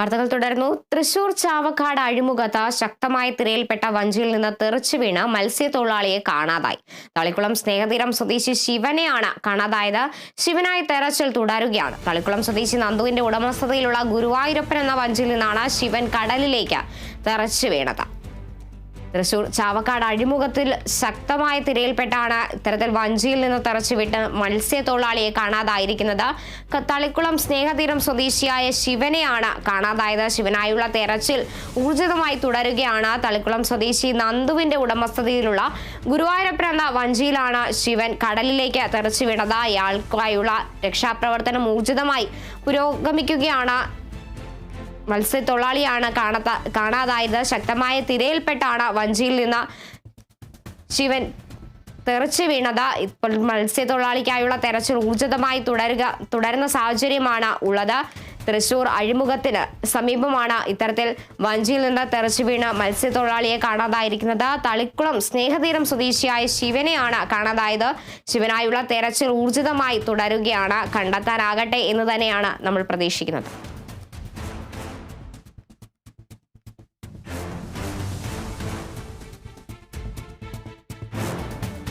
വാർത്തകൾ തുടർന്നു തൃശൂർ ചാവക്കാട് അഴിമുഖത്ത് ശക്തമായ തിരയിൽപ്പെട്ട വഞ്ചിയിൽ നിന്ന് തെറിച്ചു വീണ് മത്സ്യത്തൊഴിലാളിയെ കാണാതായി. തളിക്കുളം സ്നേഹതീരം സ്വദേശി ശിവനെയാണ് കാണാതായത്. ശിവനായി തെരച്ചിൽ തുടരുകയാണ്. തളിക്കുളം സ്വദേശി നന്ദുവിന്റെ ഉടമസ്ഥതയിലുള്ള ഗുരുവായൂരപ്പൻ എന്ന വഞ്ചിയിൽ നിന്നാണ് ശിവൻ കടലിലേക്ക് തെറച്ചു വീണത്. തൃശൂർ ചാവക്കാട് അഴിമുഖത്തിൽ ശക്തമായ തിരയിൽപ്പെട്ടാണ് ഇത്തരത്തിൽ വഞ്ചിയിൽ നിന്ന് തെറച്ചുവിട്ട് മത്സ്യത്തൊഴിലാളിയെ കാണാതായിരിക്കുന്നത്. തളിക്കുളം സ്നേഹതീരം സ്വദേശിയായ ശിവനെയാണ് കാണാതായത്. ശിവനായുള്ള തെരച്ചിൽ ഊർജിതമായി തുടരുകയാണ്. തളിക്കുളം സ്വദേശി നന്ദുവിന്റെ ഉടമസ്ഥതയിലുള്ള ഗുരുവായൂരപ്പൻ എന്ന വഞ്ചിയിലാണ് ശിവൻ കടലിലേക്ക് തെറച്ചുവിടത് അയാൾക്കായുള്ള രക്ഷാപ്രവർത്തനം ഊർജിതമായി പുരോഗമിക്കുകയാണ് മത്സ്യത്തൊഴിലാളിയാണ് കാണാത്ത കാണാതായത്. ശക്തമായ തിരയിൽപ്പെട്ടാണ് വഞ്ചിയിൽ നിന്ന് ശിവൻ തെറിച്ചു വീണത്. ഇപ്പോൾ മത്സ്യത്തൊഴിലാളിക്കായുള്ള തെരച്ചിൽ ഊർജിതമായി തുടരുക തുടരുന്ന സാഹചര്യമാണ് ഉള്ളത്. തൃശൂർ അഴിമുഖത്തിന് സമീപമാണ് ഇത്തരത്തിൽ വഞ്ചിയിൽ നിന്ന് തെറിച്ചു വീണ് മത്സ്യത്തൊഴിലാളിയെ കാണാതായിരിക്കുന്നത്. തളിക്കുളം സ്നേഹതീരം സ്വദേശിയായ ശിവനെയാണ് കാണാതായത്. ശിവനായുള്ള തെരച്ചിൽ ഊർജിതമായി തുടരുകയാണ്. കണ്ടെത്താനാകട്ടെ എന്ന് തന്നെയാണ് നമ്മൾ പ്രതീക്ഷിക്കുന്നത്.